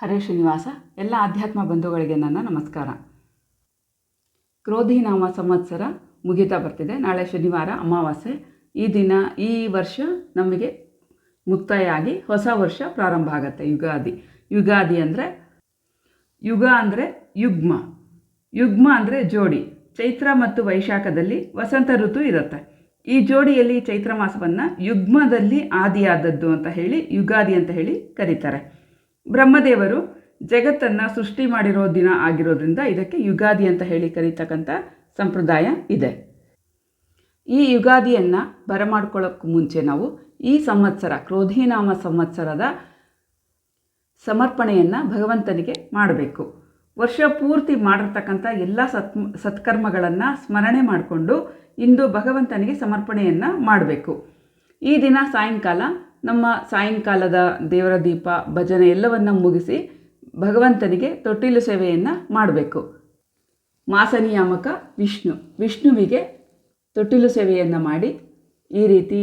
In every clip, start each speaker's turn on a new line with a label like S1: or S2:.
S1: ಹರೇ ಶ್ರೀನಿವಾಸ, ಎಲ್ಲ ಆಧ್ಯಾತ್ಮ ಬಂಧುಗಳಿಗೆ ನನ್ನ ನಮಸ್ಕಾರ. ಕ್ರೋಧಿ ನಾಮ ಸಂವತ್ಸರ ಮುಗಿತಾ ಬರ್ತಿದೆ. ನಾಳೆ ಶನಿವಾರ ಅಮಾವಾಸ್ಯೆ. ಈ ದಿನ, ಈ ವರ್ಷ ನಮಗೆ ಮುಕ್ತಾಯ ಆಗಿ ಹೊಸ ವರ್ಷ ಪ್ರಾರಂಭ ಆಗುತ್ತೆ. ಯುಗಾದಿ. ಯುಗಾದಿ ಅಂದರೆ, ಯುಗ ಅಂದರೆ ಯುಗ್ಮ. ಯುಗ್ಮ ಅಂದರೆ ಜೋಡಿ. ಚೈತ್ರ ಮತ್ತು ವೈಶಾಖದಲ್ಲಿ ವಸಂತ ಋತು ಇರುತ್ತೆ. ಈ ಜೋಡಿಯಲ್ಲಿ ಚೈತ್ರ ಮಾಸವನ್ನು ಯುಗ್ಮದಲ್ಲಿ ಆದಿಯಾದದ್ದು ಅಂತ ಹೇಳಿ, ಯುಗಾದಿ ಅಂತ ಹೇಳಿ ಕರೀತಾರೆ. ಬ್ರಹ್ಮದೇವರು ಜಗತ್ತನ್ನು ಸೃಷ್ಟಿ ಮಾಡಿರೋ ದಿನ ಆಗಿರೋದ್ರಿಂದ ಇದಕ್ಕೆ ಯುಗಾದಿ ಅಂತ ಹೇಳಿ ಕರೀತಕ್ಕಂಥ ಸಂಪ್ರದಾಯ ಇದೆ. ಈ ಯುಗಾದಿಯನ್ನು ಬರಮಾಡ್ಕೊಳ್ಳೋಕ್ಕೂ ಮುಂಚೆ ನಾವು ಈ ಸಂವತ್ಸರ, ಕ್ರೋಧಿನಾಮ ಸಂವತ್ಸರದ ಸಮರ್ಪಣೆಯನ್ನು ಭಗವಂತನಿಗೆ ಮಾಡಬೇಕು. ವರ್ಷ ಪೂರ್ತಿ ಮಾಡಿರ್ತಕ್ಕಂಥ ಎಲ್ಲ ಸತ್, ಸತ್ಕರ್ಮಗಳನ್ನು ಸ್ಮರಣೆ ಮಾಡಿಕೊಂಡು ಇಂದು ಭಗವಂತನಿಗೆ ಸಮರ್ಪಣೆಯನ್ನು ಮಾಡಬೇಕು. ಈ ದಿನ ಸಾಯಂಕಾಲ ನಮ್ಮ ಸಾಯಂಕಾಲದ ದೇವರ ದೀಪ, ಭಜನೆ ಎಲ್ಲವನ್ನು ಮುಗಿಸಿ ಭಗವಂತನಿಗೆ ತೊಟ್ಟಿಲು ಸೇವೆಯನ್ನು ಮಾಡಬೇಕು. ಮಾಸನಿಯಾಮಕ ವಿಷ್ಣು, ವಿಷ್ಣುವಿಗೆ ತೊಟ್ಟಿಲು ಸೇವೆಯನ್ನು ಮಾಡಿ, ಈ ರೀತಿ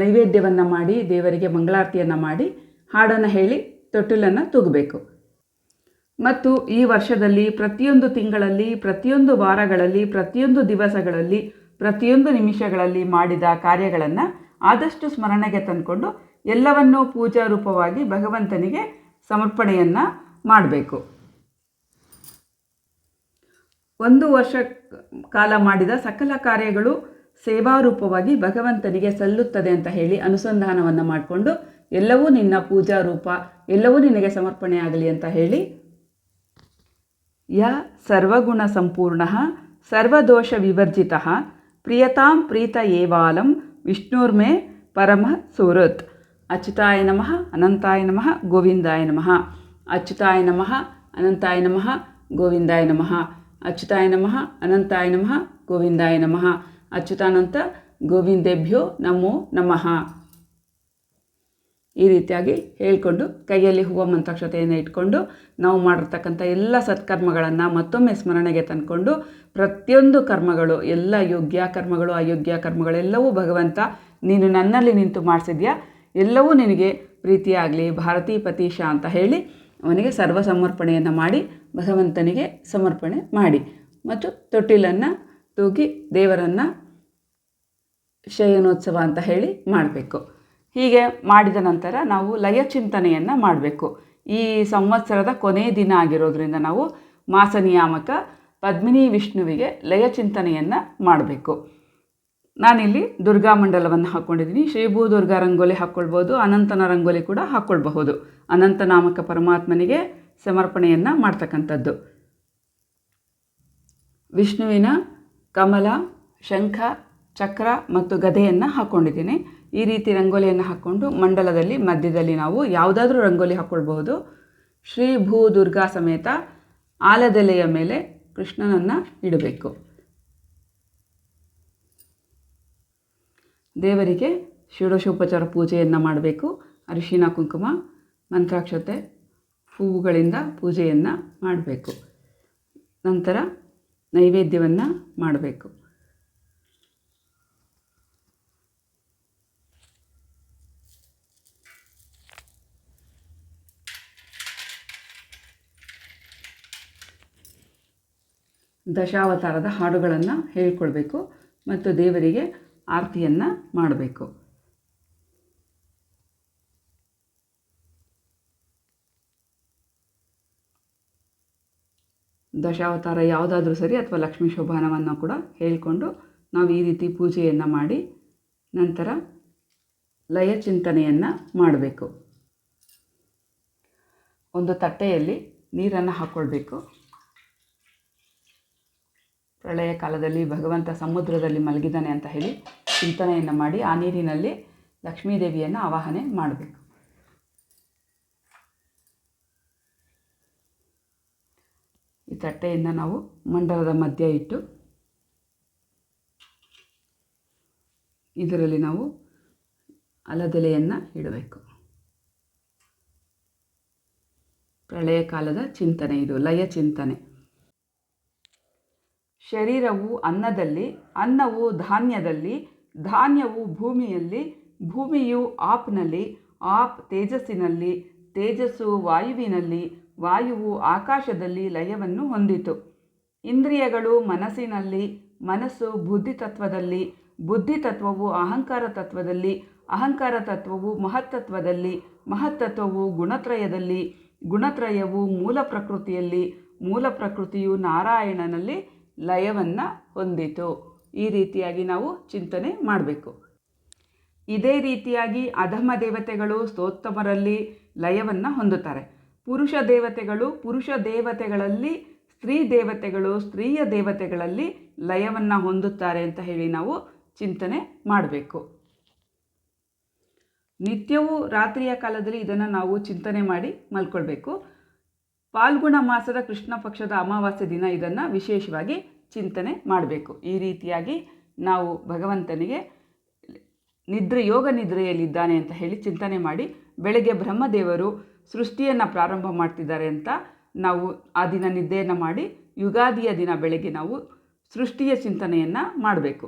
S1: ನೈವೇದ್ಯವನ್ನು ಮಾಡಿ, ದೇವರಿಗೆ ಮಂಗಳಾರತಿಯನ್ನು ಮಾಡಿ, ಹಾಡನ್ನು ಹೇಳಿ ತೊಟ್ಟಿಲನ್ನು ತೂಗಬೇಕು. ಮತ್ತು ಈ ವರ್ಷದಲ್ಲಿ ಪ್ರತಿಯೊಂದು ತಿಂಗಳಲ್ಲಿ, ಪ್ರತಿಯೊಂದು ವಾರಗಳಲ್ಲಿ, ಪ್ರತಿಯೊಂದು ದಿವಸಗಳಲ್ಲಿ, ಪ್ರತಿಯೊಂದು ನಿಮಿಷಗಳಲ್ಲಿ ಮಾಡಿದ ಕಾರ್ಯಗಳನ್ನು ಆದಷ್ಟು ಸ್ಮರಣೆಗೆ ತಂದುಕೊಂಡು ಎಲ್ಲವನ್ನೂ ಪೂಜಾ ರೂಪವಾಗಿ ಭಗವಂತನಿಗೆ ಸಮರ್ಪಣೆಯನ್ನು ಮಾಡಬೇಕು. ಒಂದು ವರ್ಷ ಕಾಲ ಮಾಡಿದ ಸಕಲ ಕಾರ್ಯಗಳು ಸೇವಾರೂಪವಾಗಿ ಭಗವಂತನಿಗೆ ಸಲ್ಲುತ್ತದೆ ಅಂತ ಹೇಳಿ ಅನುಸಂಧಾನವನ್ನು ಮಾಡಿಕೊಂಡು ಎಲ್ಲವೂ ನಿನ್ನ ಪೂಜಾ ರೂಪ, ಎಲ್ಲವೂ ನಿನಗೆ ಸಮರ್ಪಣೆ ಆಗಲಿ ಅಂತ ಹೇಳಿ ಯ ಸರ್ವಗುಣ ಸಂಪೂರ್ಣ, ಸರ್ವದೋಷ ವಿವರ್ಜಿತ, ಪ್ರಿಯತಾಂ ಪ್ರೀತ ಏವಾಲಂ ವಿಷ್ಣುರ್ಮೇ ಪರಮ ಸುಹೃತ್. ಅಚ್ಯುತಾಯ ನಮಃ, ಅನಂತಾಯ ನಮಃ, ಗೋವಿಂದಾಯ ನಮಃ. ಅಚ್ಯುತಾಯ ನಮಃ, ಅನಂತಾಯ ನಮಃ, ಗೋವಿಂದಾಯ ನಮಃ. ಅಚ್ಯುತಾಯ ನಮಃ, ಅನಂತಾಯ ನಮಃ, ಗೋವಿಂದಾಯ ನಮಃ. ಅಚ್ಯುತಾನಂತ ಗೋವಿಂದೇಭ್ಯೋ ನಮೋ ನಮಃ. ಈ ರೀತಿಯಾಗಿ ಹೇಳಿಕೊಂಡು ಕೈಯಲ್ಲಿ ಹೂವು ಮಂತ್ರಾಕ್ಷತೆಯನ್ನು ಇಟ್ಕೊಂಡು ನಾವು ಮಾಡಿರ್ತಕ್ಕಂಥ ಎಲ್ಲ ಸತ್ಕರ್ಮಗಳನ್ನು ಮತ್ತೊಮ್ಮೆ ಸ್ಮರಣೆಗೆ ತಂದ್ಕೊಂಡು ಪ್ರತಿಯೊಂದು ಕರ್ಮಗಳು, ಎಲ್ಲ ಯೋಗ್ಯ ಕರ್ಮಗಳು, ಅಯೋಗ್ಯ ಕರ್ಮಗಳೆಲ್ಲವೂ ಭಗವಂತ ನೀನು ನನ್ನಲ್ಲಿ ನಿಂತು ಮಾಡಿಸಿದ್ಯಾ? ಎಲ್ಲವೂ ನಿನಗೆ ಪ್ರೀತಿಯಾಗಲಿ. ಭಾರತೀ ಪತೀಶ ಅಂತ ಹೇಳಿ ಅವನಿಗೆ ಸರ್ವ ಸಮರ್ಪಣೆಯನ್ನು ಮಾಡಿ, ಭಗವಂತನಿಗೆ ಸಮರ್ಪಣೆ ಮಾಡಿ. ಮತ್ತು ತೊಟ್ಟಿಲನ್ನು ತೂಗಿ ದೇವರನ್ನು ಶಯನೋತ್ಸವ ಅಂತ ಹೇಳಿ ಮಾಡಬೇಕು. ಹೀಗೆ ಮಾಡಿದ ನಂತರ ನಾವು ಲಯ ಚಿಂತನೆಯನ್ನು ಮಾಡಬೇಕು. ಈ ಸಂವತ್ಸರದ ಕೊನೆಯ ದಿನ ಆಗಿರೋದ್ರಿಂದ ನಾವು ಮಾಸ ನಿಯಾಮಕ ಪದ್ಮಿನಿ ವಿಷ್ಣುವಿಗೆ ಲಯ ಚಿಂತನೆಯನ್ನು ಮಾಡಬೇಕು. ನಾನಿಲ್ಲಿ ದುರ್ಗಾ ಮಂಡಲವನ್ನು ಹಾಕ್ಕೊಂಡಿದ್ದೀನಿ. ಶ್ರೀಭೂ ದುರ್ಗಾ ರಂಗೋಲಿ ಹಾಕ್ಕೊಳ್ಬೋದು. ಅನಂತನ ರಂಗೋಲಿ ಕೂಡ ಹಾಕ್ಕೊಳ್ಬಹುದು. ಅನಂತ ನಾಮಕ ಪರಮಾತ್ಮನಿಗೆ ಸಮರ್ಪಣೆಯನ್ನು ಮಾಡ್ತಕ್ಕಂಥದ್ದು. ವಿಷ್ಣುವಿನ ಕಮಲ, ಶಂಖ, ಚಕ್ರ ಮತ್ತು ಗದೆಯನ್ನು ಹಾಕ್ಕೊಂಡಿದ್ದೀನಿ. ಈ ರೀತಿ ರಂಗೋಲಿಯನ್ನು ಹಾಕ್ಕೊಂಡು ಮಂಡಲದಲ್ಲಿ, ಮಧ್ಯದಲ್ಲಿ ನಾವು ಯಾವುದಾದ್ರೂ ರಂಗೋಲಿ ಹಾಕ್ಕೊಳ್ಬಹುದು. ಶ್ರೀ ಭೂ ದುರ್ಗಾ ಸಮೇತ ಆಲದೆಲೆಯ ಮೇಲೆ ಕೃಷ್ಣನನ್ನು ಇಡಬೇಕು. ದೇವರಿಗೆ ಷೋಡಶೋಪಚಾರ ಪೂಜೆಯನ್ನು ಮಾಡಬೇಕು. ಅರಿಶಿನ, ಕುಂಕುಮ, ಮಂತ್ರಾಕ್ಷತೆ, ಹೂವುಗಳಿಂದ ಪೂಜೆಯನ್ನು ಮಾಡಬೇಕು. ನಂತರ ನೈವೇದ್ಯವನ್ನು ಮಾಡಬೇಕು. ದಶಾವತಾರದ ಹಾಡುಗಳನ್ನು ಹೇಳ್ಕೊಳ್ಬೇಕು. ಮತ್ತು ದೇವರಿಗೆ ಆರತಿಯನ್ನು ಮಾಡಬೇಕು. ದಶಾವತಾರ ಯಾವುದಾದ್ರೂ ಸರಿ ಅಥವಾ ಲಕ್ಷ್ಮೀ ಶೋಭಾನವನ್ನು ಕೂಡ ಹೇಳಿಕೊಂಡು ನಾವು ಈ ರೀತಿ ಪೂಜೆಯನ್ನು ಮಾಡಿ ನಂತರ ಲಯ ಚಿಂತನೆಯನ್ನು ಮಾಡಬೇಕು. ಒಂದು ತಟ್ಟೆಯಲ್ಲಿ ನೀರನ್ನು ಹಾಕ್ಕೊಳ್ಬೇಕು ಪ್ರಳಯ ಕಾಲದಲ್ಲಿ ಭಗವಂತ ಸಮುದ್ರದಲ್ಲಿ ಮಲಗಿದ್ದಾನೆ ಅಂತ ಹೇಳಿ ಚಿಂತನೆಯನ್ನು ಮಾಡಿ ಆ ನೀರಿನಲ್ಲಿ ಲಕ್ಷ್ಮೀದೇವಿಯನ್ನು ಆವಾಹನೆ ಮಾಡಬೇಕು. ಈ ತಟ್ಟೆಯನ್ನು ನಾವು ಮಂಡಲದ ಮಧ್ಯ ಇಟ್ಟು ಇದರಲ್ಲಿ ನಾವು ಅಲದೆಲೆಯನ್ನು ಇಡಬೇಕು. ಪ್ರಳಯ ಕಾಲದ ಚಿಂತನೆ ಇದು, ಲಯ ಚಿಂತನೆ. ಶರೀರವು ಅನ್ನದಲ್ಲಿ, ಅನ್ನವು ಧಾನ್ಯದಲ್ಲಿ ಧಾನ್ಯವು ಭೂಮಿಯಲ್ಲಿ, ಭೂಮಿಯು ಆಪ್ನಲ್ಲಿ, ಆಪ್ ತೇಜಸ್ಸಿನಲ್ಲಿ, ತೇಜಸ್ಸು ವಾಯುವಿನಲ್ಲಿ, ವಾಯುವು ಆಕಾಶದಲ್ಲಿ ಲಯವನ್ನು ಹೊಂದಿತು. ಇಂದ್ರಿಯಗಳು ಮನಸ್ಸಿನಲ್ಲಿ, ಮನಸ್ಸು ಬುದ್ಧಿತತ್ವದಲ್ಲಿ, ಬುದ್ಧಿತತ್ವವು ಬುದ್ಧಿ ತತ್ವವು ಅಹಂಕಾರ ತತ್ವದಲ್ಲಿ, ಅಹಂಕಾರ ತತ್ವವು ಮಹತ್ತತ್ವದಲ್ಲಿ ಮಹತ್ತತ್ವವು ಗುಣತ್ರಯದಲ್ಲಿ, ಗುಣತ್ರಯವು ಮೂಲ ಪ್ರಕೃತಿಯಲ್ಲಿ, ಮೂಲ ಪ್ರಕೃತಿಯು ನಾರಾಯಣನಲ್ಲಿ ಲಯವನ್ನು ಹೊಂದಿತು. ಈ ರೀತಿಯಾಗಿ ನಾವು ಚಿಂತನೆ ಮಾಡಬೇಕು. ಇದೇ ರೀತಿಯಾಗಿ ಅಧಮ ದೇವತೆಗಳು ಸ್ತೋತ್ತಮರಲ್ಲಿ ಲಯವನ್ನು ಹೊಂದುತ್ತಾರೆ. ಪುರುಷ ದೇವತೆಗಳು ಪುರುಷ ದೇವತೆಗಳಲ್ಲಿ, ಸ್ತ್ರೀ ದೇವತೆಗಳು ಸ್ತ್ರೀಯ ದೇವತೆಗಳಲ್ಲಿ ಲಯವನ್ನು ಹೊಂದುತ್ತಾರೆ ಅಂತ ಹೇಳಿ ನಾವು ಚಿಂತನೆ ಮಾಡಬೇಕು. ನಿತ್ಯವೂ ರಾತ್ರಿಯ ಕಾಲದಲ್ಲಿ ಇದನ್ನು ನಾವು ಚಿಂತನೆ ಮಾಡಿ ಮಲ್ಕೊಳ್ಬೇಕು. ಪಾಲ್ಗುಣ ಮಾಸದ ಕೃಷ್ಣ ಪಕ್ಷದ ಅಮಾವಾಸ್ಯೆ ದಿನ ಇದನ್ನು ವಿಶೇಷವಾಗಿ ಚಿಂತನೆ ಮಾಡಬೇಕು. ಈ ರೀತಿಯಾಗಿ ನಾವು ಭಗವಂತನಿಗೆ ನಿದ್ರೆ, ಯೋಗ ನಿದ್ರೆಯಲ್ಲಿದ್ದಾನೆ ಅಂತ ಹೇಳಿ ಚಿಂತನೆ ಮಾಡಿ ಬೆಳಗ್ಗೆ ಬ್ರಹ್ಮದೇವರು ಸೃಷ್ಟಿಯನ್ನು ಪ್ರಾರಂಭ ಮಾಡ್ತಿದ್ದಾರೆ ಅಂತ ನಾವು ಆ ದಿನ ನಿದ್ದೆಯನ್ನು ಮಾಡಿ ಯುಗಾದಿಯ ದಿನ ಬೆಳಗ್ಗೆ ನಾವು ಸೃಷ್ಟಿಯ ಚಿಂತನೆಯನ್ನು ಮಾಡಬೇಕು.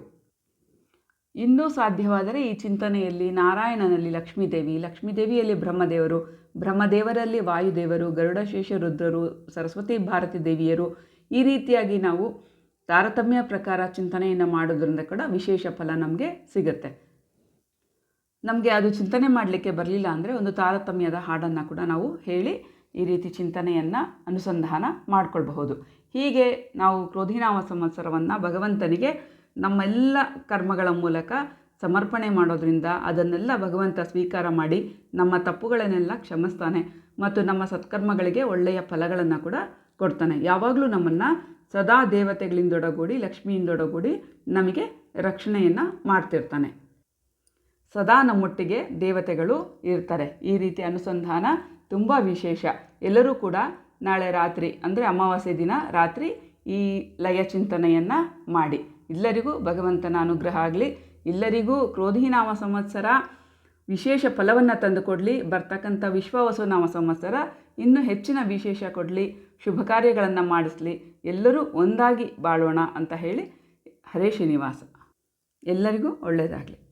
S1: ಇನ್ನೂ ಸಾಧ್ಯವಾದರೆ ಈ ಚಿಂತನೆಯಲ್ಲಿ ನಾರಾಯಣನಲ್ಲಿ ಲಕ್ಷ್ಮೀದೇವಿ, ಲಕ್ಷ್ಮೀದೇವಿಯಲ್ಲಿ ಬ್ರಹ್ಮದೇವರು, ಬ್ರಹ್ಮದೇವರಲ್ಲಿ ವಾಯುದೇವರು ಗರುಡಶೇಷ ರುದ್ರರು ಸರಸ್ವತಿ ಭಾರತಿ ದೇವಿಯರು ಈ ರೀತಿಯಾಗಿ ನಾವು ತಾರತಮ್ಯ ಪ್ರಕಾರ ಚಿಂತನೆಯನ್ನು ಮಾಡೋದ್ರಿಂದ ಕೂಡ ವಿಶೇಷ ಫಲ ನಮಗೆ ಸಿಗುತ್ತೆ. ನಮಗೆ ಅದು ಚಿಂತನೆ ಮಾಡಲಿಕ್ಕೆ ಬರಲಿಲ್ಲ ಅಂದರೆ ಒಂದು ತಾರತಮ್ಯದ ಹಾಡನ್ನು ಕೂಡ ನಾವು ಹೇಳಿ ಈ ರೀತಿ ಚಿಂತನೆಯನ್ನು ಅನುಸಂಧಾನ ಮಾಡಿಕೊಳ್ಬಹುದು. ಹೀಗೆ ನಾವು ಕ್ರೋಧಿನಾಮ ಸಂವತ್ಸರವನ್ನು ಭಗವಂತನಿಗೆ ನಮ್ಮೆಲ್ಲ ಕರ್ಮಗಳ ಮೂಲಕ ಸಮರ್ಪಣೆ ಮಾಡೋದ್ರಿಂದ ಅದನ್ನೆಲ್ಲ ಭಗವಂತ ಸ್ವೀಕಾರ ಮಾಡಿ ನಮ್ಮ ತಪ್ಪುಗಳನ್ನೆಲ್ಲ ಕ್ಷಮಿಸ್ತಾನೆ ಮತ್ತು ನಮ್ಮ ಸತ್ಕರ್ಮಗಳಿಗೆ ಒಳ್ಳೆಯ ಫಲಗಳನ್ನು ಕೂಡ ಕೊಡ್ತಾನೆ. ಯಾವಾಗಲೂ ನಮ್ಮನ್ನು ಸದಾ ದೇವತೆಗಳಿಂದೊಡಗೂಡಿ, ಲಕ್ಷ್ಮಿಯಿಂದೊಡಗೂಡಿ ನಮಗೆ ರಕ್ಷಣೆಯನ್ನು ಮಾಡ್ತಿರ್ತಾನೆ. ಸದಾ ನಮ್ಮೊಟ್ಟಿಗೆ ದೇವತೆಗಳು ಇರ್ತಾರೆ. ಈ ರೀತಿ ಅನುಸಂಧಾನ ತುಂಬ ವಿಶೇಷ. ಎಲ್ಲರೂ ಕೂಡ ನಾಳೆ ರಾತ್ರಿ, ಅಂದರೆ ಅಮಾವಾಸ್ಯೆ ದಿನ ರಾತ್ರಿ ಈ ಲಯ ಚಿಂತನೆಯನ್ನು ಮಾಡಿ. ಎಲ್ಲರಿಗೂ ಭಗವಂತನ ಅನುಗ್ರಹ ಆಗಲಿ ಎಲ್ಲರಿಗೂ ಕ್ರೋಧಿನಾಮ ಸಂವತ್ಸರ ವಿಶೇಷ ಫಲವನ್ನು ತಂದುಕೊಡಲಿ ಬರ್ತಕ್ಕಂಥ ವಿಶ್ವವಸುನಾಮ ಸಂವತ್ಸರ ಇನ್ನೂ ಹೆಚ್ಚಿನ ವಿಶೇಷ ಕೊಡಲಿ, ಶುಭ ಕಾರ್ಯಗಳನ್ನು ಮಾಡಿಸಲಿ, ಎಲ್ಲರೂ ಒಂದಾಗಿ ಬಾಳೋಣ ಅಂತ ಹೇಳಿ ಹರೇ ಶ್ರೀನಿವಾಸ. ಎಲ್ಲರಿಗೂ ಒಳ್ಳೆಯದಾಗಲಿ